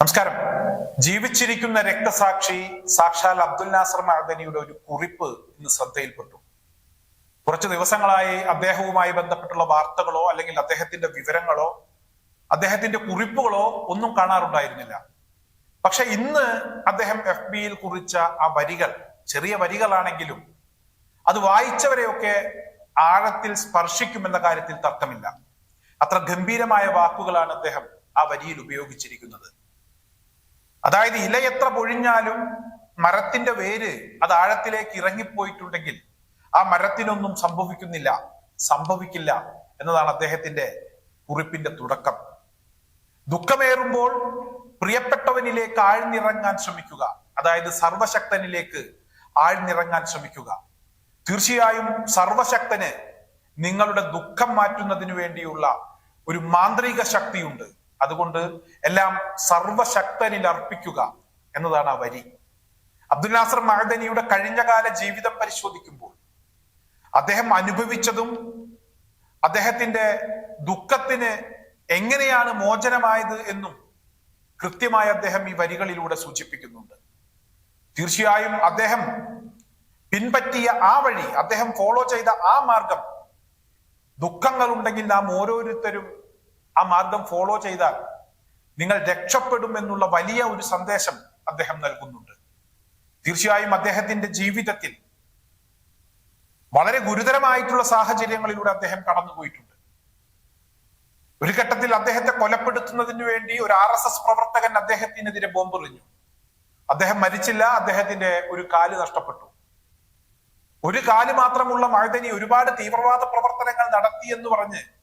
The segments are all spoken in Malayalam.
നമസ്കാരം. ജീവിച്ചിരിക്കുന്ന രക്തസാക്ഷി സാക്ഷാൽ അബ്ദുൽ നാസർ മഅദനിയുടെ ഒരു കുറിപ്പ് ഇന്ന് ശ്രദ്ധയിൽപ്പെട്ടു. കുറച്ച് ദിവസങ്ങളായി അദ്ദേഹവുമായി ബന്ധപ്പെട്ടുള്ള വാർത്തകളോ അല്ലെങ്കിൽ അദ്ദേഹത്തിന്റെ വിവരങ്ങളോ അദ്ദേഹത്തിന്റെ കുറിപ്പുകളോ ഒന്നും കാണാറുണ്ടായിരുന്നില്ല. പക്ഷെ ഇന്ന് അദ്ദേഹം എഫ് ബിയിൽ കുറിച്ച ആ വരികൾ ചെറിയ വരികളാണെങ്കിലും അത് വായിച്ചവരെയൊക്കെ ആഴത്തിൽ സ്പർശിക്കുമെന്ന കാര്യത്തിൽ തർക്കമില്ല. അത്ര ഗംഭീരമായ വാക്കുകളാണ് അദ്ദേഹം ആ വരിയിൽ ഉപയോഗിച്ചിരിക്കുന്നത്. അതായത് ഇല എത്ര പൊഴിഞ്ഞാലും മരത്തിന്റെ വേര് അത് ആഴത്തിലേക്ക് ഇറങ്ങിപ്പോയിട്ടുണ്ടെങ്കിൽ ആ മരത്തിനൊന്നും സംഭവിക്കുന്നില്ല സംഭവിക്കില്ല എന്നതാണ് അദ്ദേഹത്തിന്റെ കുറിപ്പിന്റെ തുടക്കം. ദുഃഖമേറുമ്പോൾ പ്രിയപ്പെട്ടവനിലേക്ക് ആഴ്ന്നിറങ്ങാൻ ശ്രമിക്കുക അതായത് സർവശക്തനിലേക്ക് ആഴ്ന്നിറങ്ങാൻ ശ്രമിക്കുക. തീർച്ചയായും സർവശക്തന് നിങ്ങളുടെ ദുഃഖം മാറ്റുന്നതിന് വേണ്ടിയുള്ള ഒരു മാന്ത്രിക ശക്തിയുണ്ട്. അതുകൊണ്ട് എല്ലാം സർവശക്തനിൽ അർപ്പിക്കുക എന്നതാണ് ആ വരി. അബ്ദുൽ നാസർ മഹദനിയുടെ കഴിഞ്ഞകാല ജീവിതം പരിശോധിക്കുമ്പോൾ അദ്ദേഹം അനുഭവിച്ചതും അദ്ദേഹത്തിന്റെ ദുഃഖത്തിന് എങ്ങനെയാണ് മോചനമായത് എന്നും കൃത്യമായി അദ്ദേഹം ഈ വരികളിലൂടെ സൂചിപ്പിക്കുന്നുണ്ട്. തീർച്ചയായും അദ്ദേഹം പിൻപറ്റിയ ആ വഴി അദ്ദേഹം ഫോളോ ചെയ്ത ആ മാർഗം ദുഃഖങ്ങൾ ഉണ്ടെങ്കിൽ നാം ഓരോരുത്തരും ആ മാർഗം ഫോളോ ചെയ്താൽ നിങ്ങൾ രക്ഷപ്പെടും എന്നുള്ള വലിയ ഒരു സന്ദേശം അദ്ദേഹം നൽകുന്നുണ്ട്. തീർച്ചയായും അദ്ദേഹത്തിന്റെ ജീവിതത്തിൽ വളരെ ഗുരുതരമായിട്ടുള്ള സാഹചര്യങ്ങളിലൂടെ അദ്ദേഹം കടന്നുപോയിട്ടുണ്ട്. ഒരു ഘട്ടത്തിൽ അദ്ദേഹത്തെ കൊലപ്പെടുത്തുന്നതിന് വേണ്ടി ഒരു ആർ എസ് എസ് പ്രവർത്തകൻ അദ്ദേഹത്തിനെതിരെ ബോംബെറിഞ്ഞു. അദ്ദേഹം മരിച്ചില്ല അദ്ദേഹത്തിന്റെ ഒരു കാൽ നഷ്ടപ്പെട്ടു. ഒരു കാൽ മാത്രമുള്ള മഴതനി ഒരുപാട് തീവ്രവാദ പ്രവർത്തനങ്ങൾ നടത്തി എന്ന് പറഞ്ഞ്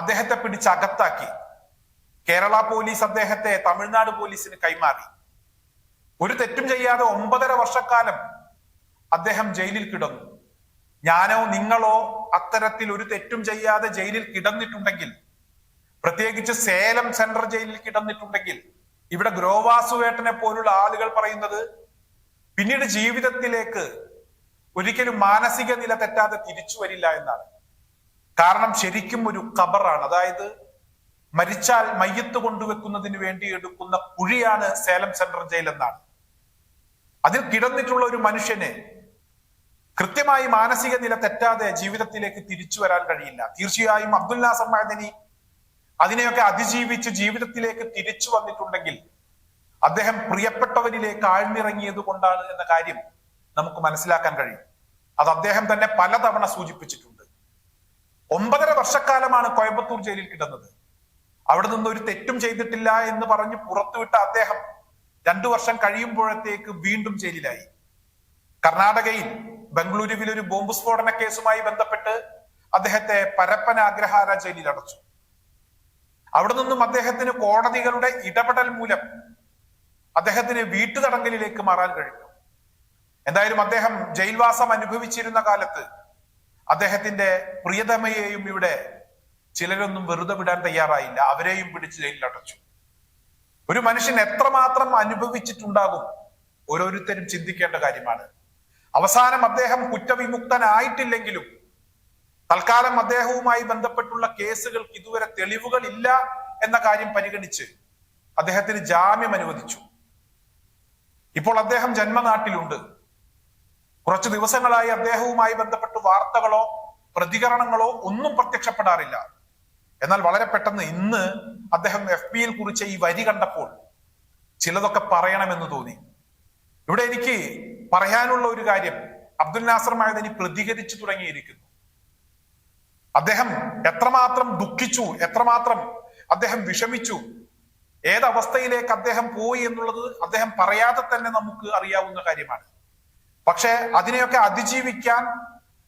അദ്ദേഹത്തെ പിടിച്ച് അകത്താക്കി. കേരള പോലീസ് അദ്ദേഹത്തെ തമിഴ്നാട് പോലീസിന് കൈമാറി. ഒരു തെറ്റും ചെയ്യാതെ ഒമ്പതര വർഷക്കാലം അദ്ദേഹം ജയിലിൽ കിടന്നു. ഞാനോ നിങ്ങളോ അത്തരത്തിൽ ഒരു തെറ്റും ചെയ്യാതെ ജയിലിൽ കിടന്നിട്ടുണ്ടെങ്കിൽ പ്രത്യേകിച്ച് സേലം സെൻട്രൽ ജയിലിൽ കിടന്നിട്ടുണ്ടെങ്കിൽ ഇവിടെ ഗ്രോവാസുവേട്ടനെ പോലുള്ള ആളുകൾ പറയുന്നത് പിന്നീട് ജീവിതത്തിലേക്ക് ഒരിക്കലും മാനസിക നില തെറ്റാതെ തിരിച്ചു വരില്ല എന്നാണ്. കാരണം ശരിക്കും ഒരു കബറാണ് അതായത് മരിച്ചാൽ മയ്യത്ത് കൊണ്ടുവെക്കുന്നതിന് വേണ്ടി എടുക്കുന്ന കുഴിയാണ് സേലം സെൻട്രൽ ജയിൽ എന്നാണ് അതിൽ കിടന്നിട്ടുള്ള ഒരു മനുഷ്യനെ കൃത്യമായി മാനസിക നില തെറ്റാതെ ജീവിതത്തിലേക്ക് തിരിച്ചു വരാൻ കഴിയില്ല. തീർച്ചയായും അബ്ദുല്ല സമ്മാദിനി അതിനെയൊക്കെ അതിജീവിച്ച് ജീവിതത്തിലേക്ക് തിരിച്ചു വന്നിട്ടുണ്ടെങ്കിൽ അദ്ദേഹം പ്രിയപ്പെട്ടവരിലേക്ക് ആഴ്ന്നിറങ്ങിയത് കൊണ്ടാണ് എന്ന കാര്യം നമുക്ക് മനസ്സിലാക്കാൻ കഴിയും. അത് അദ്ദേഹം തന്നെ പലതവണ സൂചിപ്പിച്ചിട്ടുണ്ട്. ഒമ്പതര വർഷക്കാലമാണ് കോയമ്പത്തൂർ ജയിലിൽ കിടന്നത്. അവിടെ നിന്ന് ഒരു തെറ്റും ചെയ്തിട്ടില്ല എന്ന് പറഞ്ഞ് പുറത്തുവിട്ട അദ്ദേഹം രണ്ടു വർഷം കഴിയുമ്പോഴത്തേക്ക് വീണ്ടും ജയിലിലായി. കർണാടകയിൽ ബംഗളൂരുവിൽ ഒരു ബോംബ് സ്ഫോടന കേസുമായി ബന്ധപ്പെട്ട് അദ്ദേഹത്തെ പരപ്പന അഗ്രഹാര ജയിലിൽ അടച്ചു. അവിടെ നിന്നും അദ്ദേഹത്തിന് കോടതികളുടെ ഇടപെടൽ മൂലം അദ്ദേഹത്തിന് വീട്ടുതടങ്കലിലേക്ക് മാറാൻ കഴിഞ്ഞു. എന്തായാലും അദ്ദേഹം ജയിൽവാസം അനുഭവിച്ചിരുന്ന കാലത്ത് അദ്ദേഹത്തിന്റെ പ്രിയതമയെയും ഇവിടെ ചിലരൊന്നും വെറുതെ വിടാൻ തയ്യാറായില്ല. അവരെയും പിടിച്ച് ജയിലിലടച്ചു. ഒരു മനുഷ്യൻ എത്രമാത്രം അനുഭവിച്ചിട്ടുണ്ടാകും ഓരോരുത്തരും ചിന്തിക്കേണ്ട കാര്യമാണ്. അവസാനം അദ്ദേഹം കുറ്റവിമുക്തനായിട്ടില്ലെങ്കിലും തൽക്കാലം അദ്ദേഹവുമായി ബന്ധപ്പെട്ടുള്ള കേസുകൾക്ക് ഇതുവരെ തെളിവുകൾ ഇല്ല എന്ന കാര്യം പരിഗണിച്ച് അദ്ദേഹത്തിന് ജാമ്യം അനുവദിച്ചു. ഇപ്പോൾ അദ്ദേഹം ജന്മനാട്ടിലുണ്ട്. കുറച്ചു ദിവസങ്ങളായി അദ്ദേഹവുമായി ബന്ധപ്പെട്ട് വാർത്തകളോ പ്രതികരണങ്ങളോ ഒന്നും പ്രത്യക്ഷപ്പെടാറില്ല. എന്നാൽ വളരെ പെട്ടെന്ന് ഇന്ന് അദ്ദേഹം എഫ് ബിയിൽ കുറിച്ച് ഈ വരി കണ്ടപ്പോൾ ചിലതൊക്കെ പറയണമെന്ന് തോന്നി. ഇവിടെ എനിക്ക് പറയാനുള്ള ഒരു കാര്യം അബ്ദുൽ നാസർ മഹദനി പ്രതികരിച്ചു തുടങ്ങിയിരിക്കുന്നു. അദ്ദേഹം എത്രമാത്രം ദുഃഖിച്ചു എത്രമാത്രം അദ്ദേഹം വിഷമിച്ചു ഏതവസ്ഥയിലേക്ക് അദ്ദേഹം പോയി എന്നുള്ളത് അദ്ദേഹം പറയാതെ തന്നെ നമുക്ക് അറിയാവുന്ന കാര്യമാണ്. പക്ഷെ അതിനെയൊക്കെ അതിജീവിക്കാൻ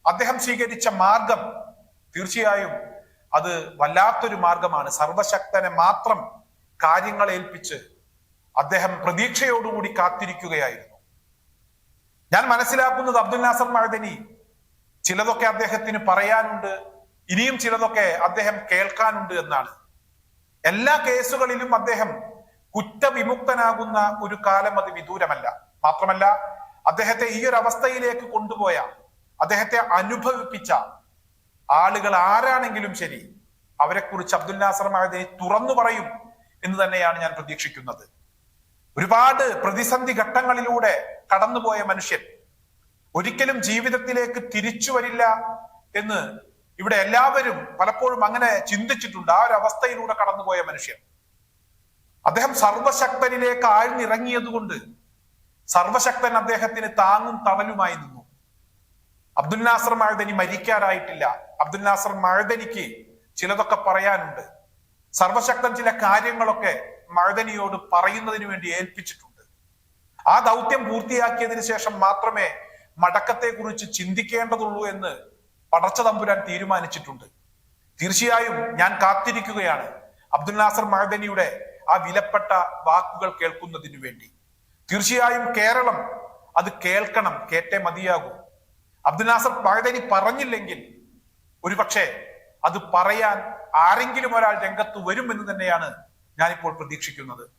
അദ്ദേഹം സ്വീകരിച്ച മാർഗം തീർച്ചയായും അത് വല്ലാത്തൊരു മാർഗമാണ്. സർവശക്തനെ മാത്രം കാര്യങ്ങൾ ഏൽപ്പിച്ച് അദ്ദേഹം പ്രതീക്ഷയോടുകൂടി കാത്തിരിക്കുകയായിരുന്നു. ഞാൻ മനസ്സിലാക്കുന്നത് അബ്ദുൽ നാസർ മഹദനി ചിലതൊക്കെ അദ്ദേഹത്തിന് പറയാനുണ്ട് ഇനിയും ചിലതൊക്കെ അദ്ദേഹം കേൾക്കാനുണ്ട് എന്നാണ്. എല്ലാ കേസുകളിലും അദ്ദേഹം കുറ്റവിമുക്തനാകുന്ന ഒരു കാലം അത് വിദൂരമല്ല. മാത്രമല്ല അദ്ദേഹത്തെ ഈ ഒരു അവസ്ഥയിലേക്ക് കൊണ്ടുപോയ അദ്ദേഹത്തെ അനുഭവിപ്പിച്ച ആളുകൾ ആരാണെങ്കിലും ശരി അവരെക്കുറിച്ച് അബ്ദുൽ നാസർ തുറന്നു പറയും എന്ന് തന്നെയാണ് ഞാൻ പ്രതീക്ഷിക്കുന്നത്. ഒരുപാട് പ്രതിസന്ധി ഘട്ടങ്ങളിലൂടെ കടന്നുപോയ മനുഷ്യൻ ഒരിക്കലും ജീവിതത്തിലേക്ക് തിരിച്ചു വരില്ല എന്ന് ഇവിടെ എല്ലാവരും പലപ്പോഴും അങ്ങനെ ചിന്തിച്ചിട്ടുണ്ട്. ആ ഒരു അവസ്ഥയിലൂടെ കടന്നുപോയ മനുഷ്യൻ. അദ്ദേഹം സർവശക്തനിലേക്ക് ആഴ്ന്നിറങ്ങിയതുകൊണ്ട് സർവശക്തൻ അദ്ദേഹത്തിന് താങ്ങും തണലുമായി നിന്നു. അബ്ദുൽ നാസർ മഴദനി മരിക്കാറായിട്ടില്ല. അബ്ദുൽ നാസർ മഴദനിക്ക് ചിലതൊക്കെ പറയാനുണ്ട്. സർവശക്തൻ ചില കാര്യങ്ങളൊക്കെ മഴദനിയോട് പറയുന്നതിന് വേണ്ടി ഏൽപ്പിച്ചിട്ടുണ്ട്. ആ ദൗത്യം പൂർത്തിയാക്കിയതിന് ശേഷം മാത്രമേ മടക്കത്തെ കുറിച്ച് ചിന്തിക്കേണ്ടതുള്ളൂ എന്ന് പടച്ച തമ്പുരാൻ തീരുമാനിച്ചിട്ടുണ്ട്. തീർച്ചയായും ഞാൻ കാത്തിരിക്കുകയാണ് അബ്ദുൽ നാസർ മഴദനിയുടെ ആ വിലപ്പെട്ട വാക്കുകൾ കേൾക്കുന്നതിനു വേണ്ടി. തീർച്ചയായും കേരളം അത് കേൾക്കണം കേട്ടേ മതിയാകൂ. അബ്ദുൽ നാസർ പഴതരി പറഞ്ഞില്ലെങ്കിൽ ഒരുപക്ഷെ അത് പറയാൻ ആരെങ്കിലും ഒരാൾ രംഗത്ത് വരുമെന്ന് തന്നെയാണ് ഞാനിപ്പോൾ പ്രതീക്ഷിക്കുന്നത്.